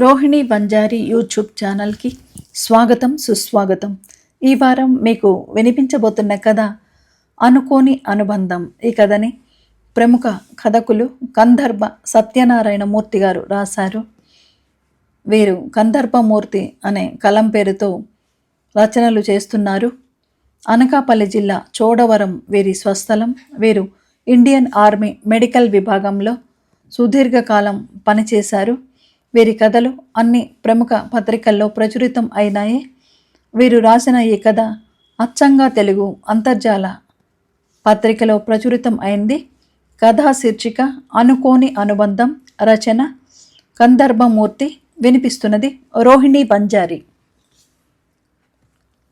Rohini Banjara YouTube ఛానల్కి స్వాగతం సుస్వాగతం. ఈ వారం మీకు వినిపించబోతున్న కథ అనుకోని అనుబంధం. ఈ కథని ప్రముఖ కథకులు కందర్భ సత్యనారాయణ మూర్తి గారు రాశారు. వీరు కందర్భమూర్తి అనే కలం పేరుతో రచనలు చేస్తున్నారు. అనకాపల్లి జిల్లా చోడవరం వీరి స్వస్థలం. వీరు ఇండియన్ ఆర్మీ మెడికల్ విభాగంలో సుదీర్ఘకాలం పనిచేశారు. వీరి కథలు అన్ని ప్రముఖ పత్రికల్లో ప్రచురితం అయినాయి. వీరు రాసిన ఈ కథ అచ్చంగా తెలుగు అంతర్జాల పత్రికలో ప్రచురితం అయింది. కథా శీర్షిక అనుకోని అనుబంధం రచన కందర్భమూర్తి వినిపిస్తున్నది రోహిణి బంజారి.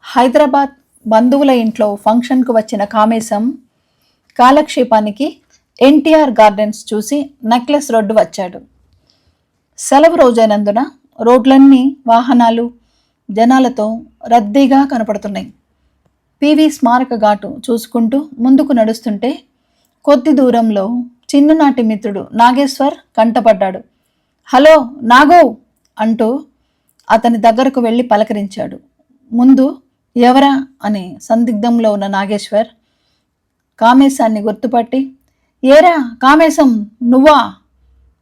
హైదరాబాద్ బంధువుల ఇంట్లో ఫంక్షన్కు వచ్చిన కామేశం కాలక్షేపానికి ఎన్టీఆర్ గార్డెన్స్ చూసి నెక్లెస్ రోడ్డు వచ్చాడు. సెలవు రోజైనందున రోడ్లన్నీ వాహనాలు జనాలతో రద్దీగా కనపడుతున్నాయి. పివి స్మారక ఘాటు చూసుకుంటూ ముందుకు నడుస్తుంటే కొద్ది దూరంలో చిన్ననాటి మిత్రుడు నాగేశ్వర్ కంటపడ్డాడు. హలో నాగో! అంటూ అతని దగ్గరకు వెళ్ళి పలకరించాడు. ముందు ఎవరా? అని సందిగ్ధంలో ఉన్న నాగేశ్వర్ కామేశాన్ని గుర్తుపట్టి ఏరా కామేశం నువ్వా?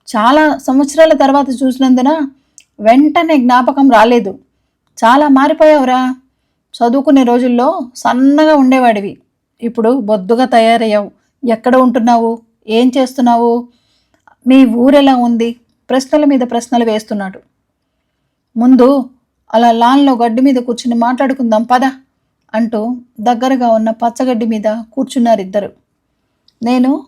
చాలా సంవత్సరాల తర్వాత చూసినందున వెంటనే జ్ఞాపకం రాలేదు. చాలా మారిపోయావురా. చదువుకునే రోజుల్లో సన్నగా ఉండేవాడివి. ఇప్పుడు బొద్దుగా తయారయ్యావు. ఎక్కడ ఉంటున్నావు? ఏం చేస్తున్నావు? మీ ఊరెలా ఉంది? ప్రశ్నల మీద ప్రశ్నలు వేస్తున్నాడు. ముందు అలా లాన్లో గడ్డి మీద కూర్చుని మాట్లాడుకుందాం పద అంటూ దగ్గరగా ఉన్న పచ్చగడ్డి మీద కూర్చున్నారు ఇద్దరు నేను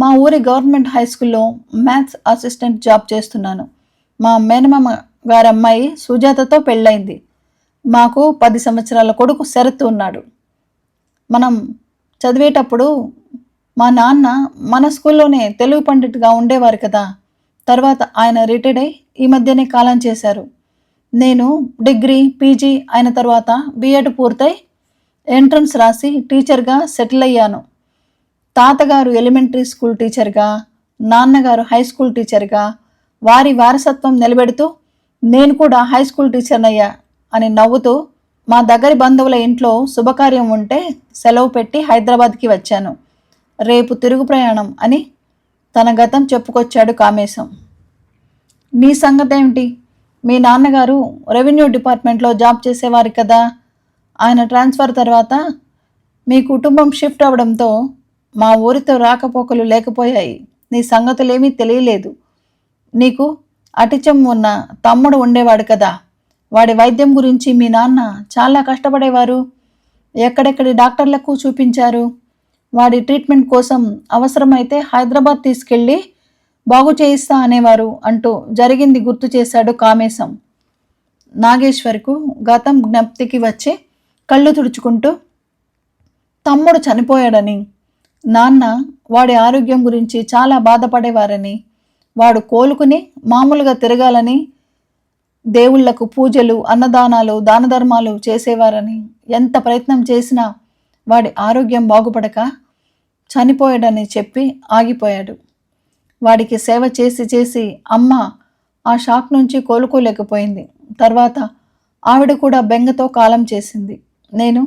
మా ఊరి గవర్నమెంట్ హై స్కూల్లో మ్యాథ్స్ అసిస్టెంట్ జాబ్ చేస్తున్నాను. మా మేనమామ గారి అమ్మాయి సుజాతతో పెళ్ళైంది మాకు పది సంవత్సరాల కొడుకు శరత్ ఉన్నాడు. మనం చదివేటప్పుడు మా నాన్న మన స్కూల్లోనే తెలుగు పండిట్గా ఉండేవారు కదా. తర్వాత ఆయన రిటైర్డ్ అయి ఈ మధ్యనే కాలం చేశారు. నేను డిగ్రీ పీజీ అయిన తర్వాత బీఎడ్ పూర్తయి ఎంట్రన్స్ రాసి టీచర్గా సెటిల్ అయ్యాను. తాతగారు ఎలిమెంటరీ స్కూల్ టీచర్గా నాన్నగారు హై స్కూల్ టీచర్గా వారి వారసత్వం నిలబెడుతూ నేను కూడా హై స్కూల్ టీచర్నయ్యా అని నవ్వుతూ మా దగ్గరి బంధువుల ఇంట్లో శుభకార్యం ఉంటే సెలవు పెట్టి హైదరాబాద్కి వచ్చాను. రేపు తిరుగు ప్రయాణం అని తన గతం చెప్పుకొచ్చాడు కామేశం. నీ సంగతి ఏమిటి మీ నాన్నగారు రెవెన్యూ డిపార్ట్మెంట్లో జాబ్ చేసేవారు కదా? ఆయన ట్రాన్స్ఫర్ తర్వాత మీ కుటుంబం షిఫ్ట్ అవడంతో మా ఊరితో రాకపోకలు లేకపోయాయి. నీ సంగతులేమీ తెలియలేదు. నీకు అటిచం ఉన్న తమ్ముడు ఉండేవాడు కదా. వాడి వైద్యం గురించి మీ నాన్న చాలా కష్టపడేవారు. ఎక్కడెక్కడి డాక్టర్లకు చూపించారు. వాడి ట్రీట్మెంట్ కోసం అవసరమైతే హైదరాబాద్ తీసుకెళ్ళి బాగు చేయిస్తా అనేవారు అంటూ జరిగింది గుర్తు చేశాడు కామేశం. నాగేశ్వర్కు గతం జ్ఞప్తికి వచ్చి కళ్ళు తుడుచుకుంటూ తమ్ముడు చనిపోయాడని నాన్న వాడి ఆరోగ్యం గురించి చాలా బాధపడేవారని వాడు కోలుకుని మామూలుగా తిరగాలని దేవుళ్ళకు పూజలు అన్నదానాలు దాన ధర్మాలు చేసేవారని ఎంత ప్రయత్నం చేసినా వాడి ఆరోగ్యం బాగుపడక చనిపోయాడని చెప్పి ఆగిపోయాడు. వాడికి సేవ చేసి చేసి అమ్మ ఆ షాక్ నుంచి కోలుకోలేకపోయింది. తర్వాత ఆవిడ కూడా బెంగతో కాలం చేసింది. నేను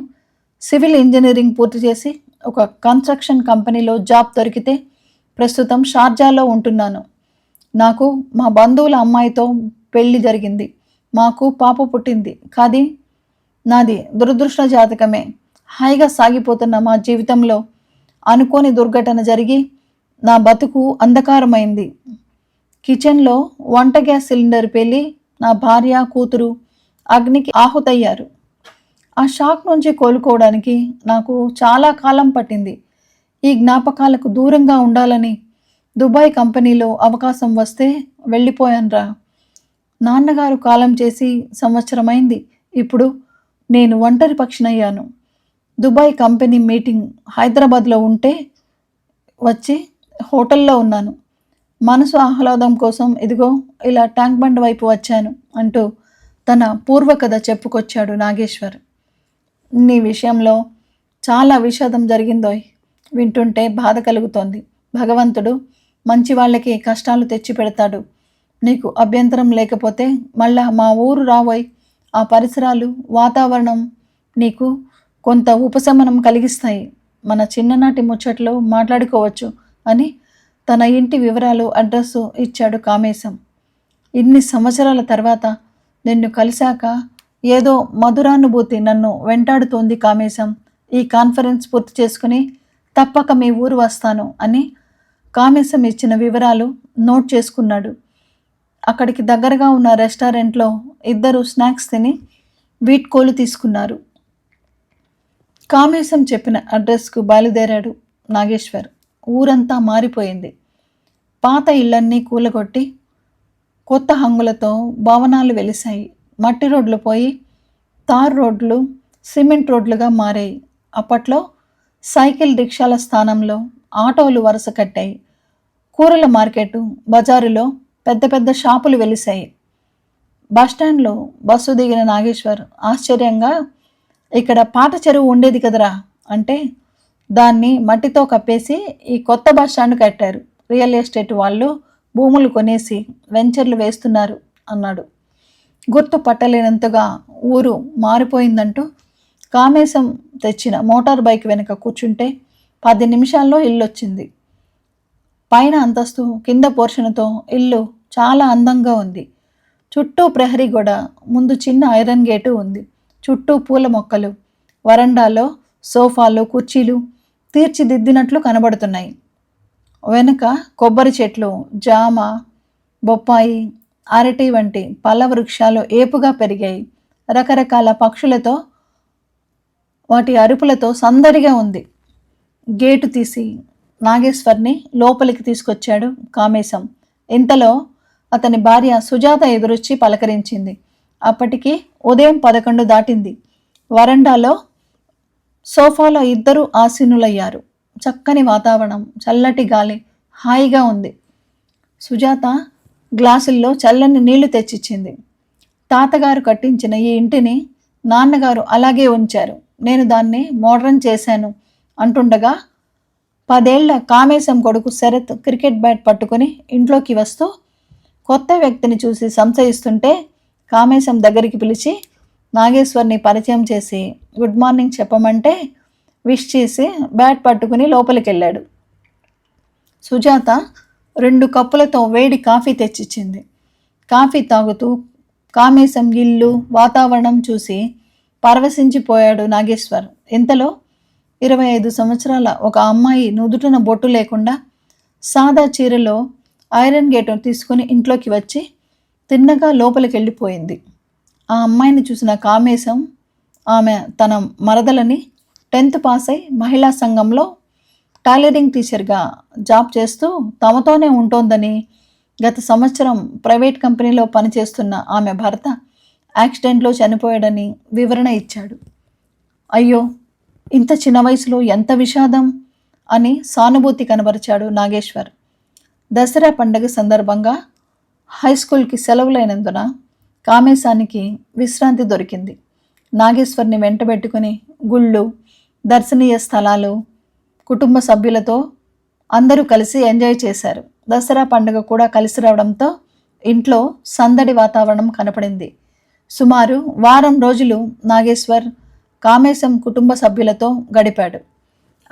సివిల్ ఇంజనీరింగ్ పూర్తి చేసి ఒక కన్స్ట్రక్షన్ కంపెనీలో జాబ్ దొరికితే ప్రస్తుతం షార్జాలో ఉంటున్నాను. నాకు మా బంధువుల అమ్మాయితో పెళ్ళి జరిగింది. మాకు పాప పుట్టింది. కాది నాది దురదృష్ట జాతకమే. హాయిగా సాగిపోతున్న మా జీవితంలో అనుకోని దుర్ఘటన జరిగి నా బతుకు అంధకారమైంది. కిచెన్లో వంట గ్యాస్ సిలిండర్ పెళ్ళి నా భార్య కూతురు అగ్నికి ఆహుతయ్యారు. ఆ షాక్ నుంచి కోలుకోవడానికి నాకు చాలా కాలం పట్టింది. ఈ జ్ఞాపకాలకు దూరంగా ఉండాలని దుబాయ్ కంపెనీలో అవకాశం వస్తే వెళ్ళిపోయానురా నాన్నగారు కాలం చేసి సంవత్సరమైంది. ఇప్పుడు నేను ఒంటరి పక్షినయ్యాను. దుబాయ్ కంపెనీ మీటింగ్ హైదరాబాద్లో ఉంటే వచ్చి హోటల్లో ఉన్నాను. మనసు ఆహ్లాదం కోసం ఇదిగో ఇలా ట్యాంక్ బండ్ వైపు వచ్చాను అంటూ తన పూర్వకథ చెప్పుకొచ్చాడు నాగేశ్వర్. నీ విషయంలో చాలా విషాదం జరిగిందోయ్. వింటుంటే బాధ కలుగుతోంది. భగవంతుడు మంచి వాళ్ళకి కష్టాలు తెచ్చి పెడతాడు. నీకు అభ్యంతరం లేకపోతే మళ్ళా మా ఊరు రావోయ్. ఆ పరిసరాలు వాతావరణం నీకు కొంత ఉపశమనం కలిగిస్తాయి. మన చిన్ననాటి ముచ్చట్లు మాట్లాడుకోవచ్చు అని తన ఇంటి వివరాలు అడ్రస్సు ఇచ్చాడు కామేశం. ఇన్ని సంవత్సరాల తర్వాత నిన్ను కలిశాక ఏదో మధురానుభూతి నన్ను వెంటాడుతోంది కామేశం. ఈ కాన్ఫరెన్స్ పూర్తి చేసుకుని తప్పక మీ ఊరు వస్తాను అని కామేశం ఇచ్చిన వివరాలు నోట్ చేసుకున్నాడు. అక్కడికి దగ్గరగా ఉన్న రెస్టారెంట్లో ఇద్దరు స్నాక్స్ తిని వీట్కోలు తీసుకున్నారు. కామేశం చెప్పిన అడ్రస్కు బయలుదేరాడు నాగేశ్వర్. ఊరంతా మారిపోయింది. పాత ఇళ్ళన్నీ కూలగొట్టి కొత్త హంగులతో భవనాలు వెలిశాయి. మట్టి రోడ్లు పోయి తార్ రోడ్లు సిమెంట్ రోడ్లుగా మారాయి. అప్పట్లో సైకిల్ రిక్షాల స్థానంలో ఆటోలు వరుస కట్టాయి. కూరల మార్కెట్ బజారులో పెద్ద పెద్ద షాపులు వెలిశాయి. బస్టాండ్లో బస్సు దిగిన నాగేశ్వర్ ఆశ్చర్యంగా ఇక్కడ పాత చెరువు ఉండేది కదరా అంటే దాన్ని మట్టితో కప్పేసి ఈ కొత్త బస్ స్టాండ్ కట్టారు. రియల్ ఎస్టేట్ వాళ్ళు భూములు కొనేసి వెంచర్లు వేస్తున్నారు అన్నాడు. గుర్తు పట్టలేనంతగా ఊరు మారిపోయిందంటూ కామేశం తెచ్చిన మోటార్ బైక్ వెనుక కూర్చుంటే పది నిమిషాల్లో ఇల్లు వచ్చింది పైన అంతస్తు కింద పోర్షన్తో ఇల్లు చాలా అందంగా ఉంది. చుట్టూ ప్రహరీ గోడ ముందు చిన్న ఐరన్ గేటు ఉంది. చుట్టూ పూల మొక్కలు వరండాలో సోఫాలు కుర్చీలు తీర్చిదిద్దినట్లు కనబడుతున్నాయి. వెనుక కొబ్బరి చెట్లు జామ బొప్పాయి అరటి వంటి పళ్ళ వృక్షాలు ఏపుగా పెరిగాయి. రకరకాల పక్షులతో వాటి అరుపులతో సందడిగా ఉంది. గేటు తీసి నాగేశ్వర్ని లోపలికి తీసుకొచ్చాడు కామేశం. ఇంతలో అతని భార్య సుజాత ఎదురొచ్చి పలకరించింది. అప్పటికి ఉదయం పదకొండు దాటింది. వరండాలో సోఫాలో ఇద్దరు ఆసీనులయ్యారు. చక్కని వాతావరణం చల్లటి గాలి హాయిగా ఉంది. సుజాత గ్లాసుల్లో చల్లని నీళ్ళు తెచ్చిచ్చింది. తాతగారు కట్టించిన ఈ ఇంటిని నాన్నగారు అలాగే ఉంచారు. నేను దాన్ని మోడ్రన్ చేశాను అంటుండగా పదేళ్ళ కామేశం కొడుకు శరత్ క్రికెట్ బ్యాట్ పట్టుకుని ఇంట్లోకి వస్తూ కొత్త వ్యక్తిని చూసి సంశయిస్తుంటే కామేశం దగ్గరికి పిలిచి నాగేశ్వర్ని పరిచయం చేసి గుడ్ మార్నింగ్ చెప్పమంటే విష్ చేసి బ్యాట్ పట్టుకుని లోపలికి వెళ్ళాడు సుజాత రెండు కప్పులతో వేడి కాఫీ తెచ్చిచ్చింది. కాఫీ తాగుతూ కామేశం ఇల్లు వాతావరణం చూసి పరవశించిపోయాడు నాగేశ్వర్. ఇంతలో ఇరవై ఐదు సంవత్సరాల ఒక అమ్మాయి నుదుటిన బొట్టు లేకుండా సాదా చీరలో ఐరన్ గేట్ తీసుకుని ఇంట్లోకి వచ్చి తిన్నగా లోపలికి వెళ్ళిపోయింది ఆ అమ్మాయిని చూసిన కామేశం ఆమె తన మరదలని టెన్త్ పాస్ అయి మహిళా సంఘంలో టైలరింగ్ టీచర్గా జాబ్ చేస్తూ తమతోనే ఉంటోందని గత సంవత్సరం ప్రైవేట్ కంపెనీలో పనిచేస్తున్న ఆమె భర్త యాక్సిడెంట్లో చనిపోయాడని వివరణ ఇచ్చాడు. అయ్యో ఇంత చిన్న వయసులో ఎంత విషాదం అని సానుభూతి కనబరిచాడు నాగేశ్వర్. దసరా పండగ సందర్భంగా హై స్కూల్కి సెలవులైనందున కామేశానికి విశ్రాంతి దొరికింది. నాగేశ్వర్ని వెంటబెట్టుకుని గుళ్ళు దర్శనీయ స్థలాలు కుటుంబ సభ్యులతో అందరూ కలిసి ఎంజాయ్ చేశారు. దసరా పండుగ కూడా కలిసి రావడంతో ఇంట్లో సందడి వాతావరణం కనపడింది. సుమారు వారం రోజులు నాగేశ్వర్ కామేశం కుటుంబ సభ్యులతో గడిపాడు.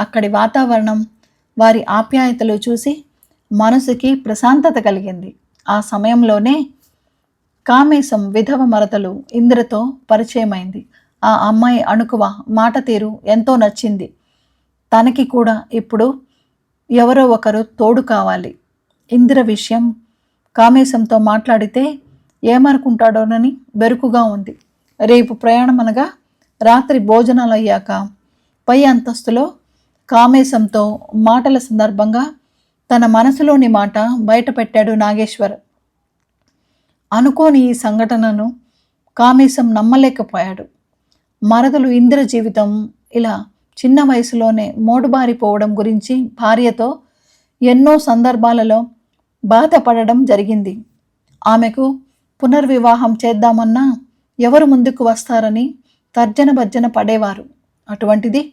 అక్కడి వాతావరణం వారి ఆప్యాయతలు చూసి మనసుకి ప్రశాంతత కలిగింది. ఆ సమయంలోనే కామేశం విధవ మరతలు ఇంద్రతో పరిచయమైంది. ఆ అమ్మాయి అణుకువ మాట తీరు ఎంతో నచ్చింది. తనకి కూడా ఇప్పుడు ఎవరో ఒకరు తోడు కావాలి. ఇందిర విషయం కామేశంతో మాట్లాడితే ఏమనుకుంటాడోనని బెరుకుగా ఉంది. రేపు ప్రయాణం అనగా రాత్రి భోజనాలు అయ్యాక పై అంతస్తులో కామేశంతో మాటల సందర్భంగా తన మనసులోని మాట బయటపెట్టాడు నాగేశ్వర్. అనుకోని ఈ సంఘటనను కామేశం నమ్మలేకపోయాడు. మరదలు ఇంద్ర జీవితం ఇలా చిన్న వయసులోనే మోడుబారిపోవడం గురించి భార్యతో ఎన్నో సందర్భాలలో బాధపడడం జరిగింది. ఆమెకు పునర్వివాహం చేద్దామన్నా ఎవరు ముందుకు వస్తారని తర్జన భర్జన పడేవారు. అటువంటిది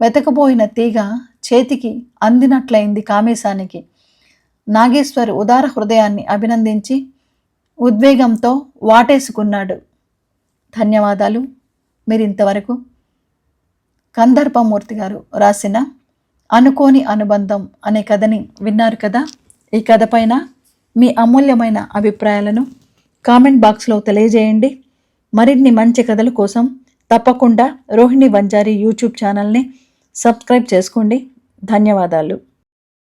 వెతకబోయిన తీగ చేతికి అందినట్లయింది కామేశానికి. నాగేశ్వర్ ఉదార హృదయాన్ని అభినందించి ఉద్వేగంతో వాటేసుకున్నాడు. ధన్యవాదాలు. మీరు ఇంతవరకు కందర్పమూర్తి గారు రాసిన అనుకోని అనుబంధం అనే కథని విన్నారు కదా? ఈ కథ పైన మీ అమూల్యమైన అభిప్రాయాలను కామెంట్ బాక్స్లో తెలియజేయండి. మరిన్ని మంచి కథల కోసం తప్పకుండా రోహిణి వంజారి యూట్యూబ్ ఛానల్ని సబ్స్క్రైబ్ చేసుకోండి. ధన్యవాదాలు.